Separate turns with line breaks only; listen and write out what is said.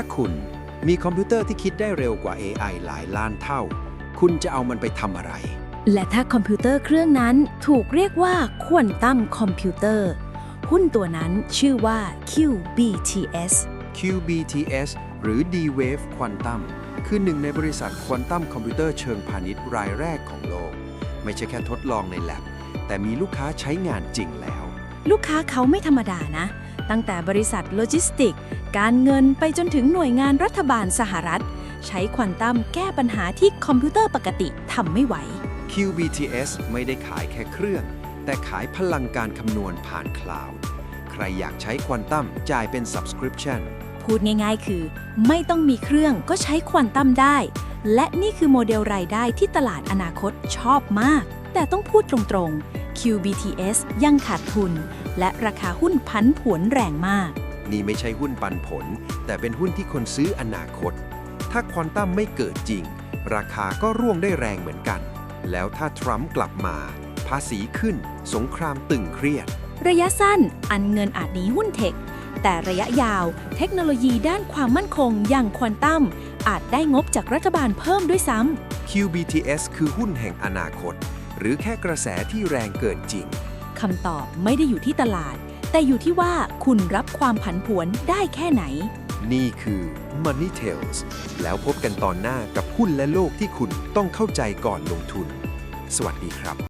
ถ้าคุณมีคอมพิวเตอร์ที่คิดได้เร็วกว่า AI หลายล้านเท่า คุณจะเอามันไปทำอะไร
และถ้าคอมพิวเตอร์เครื่องนั้นถูกเรียกว่าควอนตัมคอมพิวเตอร์ หุ้นตัวนั้นชื่อว่า QBTS
QBTS หรือ D-Wave Quantum คือหนึ่งในบริษัทควอนตัมคอมพิวเตอร์เชิงพาณิชย์รายแรกของโลก ไม่ใช่แค่ทดลองในแลบแต่มีลูกค้าใช้งานจริงแล้ว
ลูกค้าเขาไม่ธรรมดานะ ตั้งแต่บริษัทโลจิสติก การเงินไปจนถึงหน่วยงานรัฐบาลสหรัฐ ใช้ควอนตัมแก้ปัญหาที่คอมพิวเตอร์ปกติทำไม่ไหว
QBTS ไม่ได้ขายแค่เครื่อง แต่ขายพลังการคำนวณผ่านคลาวด์ใครอยากใช้ควอนตัมจ่ายเป็น subscription
พูดง่ายๆ คือ ไม่ต้องมีเครื่องก็ใช้ควอนตัมได้ และนี่คือโมเดลรายได้ที่ตลาดอนาคตชอบมาก แต่ต้องพูดตรงๆ QBTS ยังขาดทุน และราคาหุ้นพันผวนแรงมาก
นี่ไม่ใช่หุ้นปันผล แต่เป็นหุ้นที่คนซื้ออนาคต ถ้าควอนตัมไม่เกิดจริง ราคาก็ร่วงได้แรงเหมือนกัน แล้วถ้าทรัมป์กลับมา ภาษีขึ้น สงครามตึงเครียด
ระยะสั้นอันเงินอาจหนีหุ้นเทค แต่ระยะยาวเทคโนโลยีด้านความมั่นคงอย่างควอนตัมอาจได้งบจากรัฐบาลเพิ่มด้วยซ้ำ
QBTS คือหุ้นแห่งอนาคต หรือแค่กระแสที่แรงเกินจริง
คำตอบไม่ได้อยู่ที่ตลาด แต่อยู่ที่ว่าคุณรับความผันผวนได้แค่ไหน
นี่คือ Money Tales แล้วพบกันตอนหน้ากับหุ้นและโลกที่คุณต้องเข้าใจก่อนลงทุน สวัสดีครับ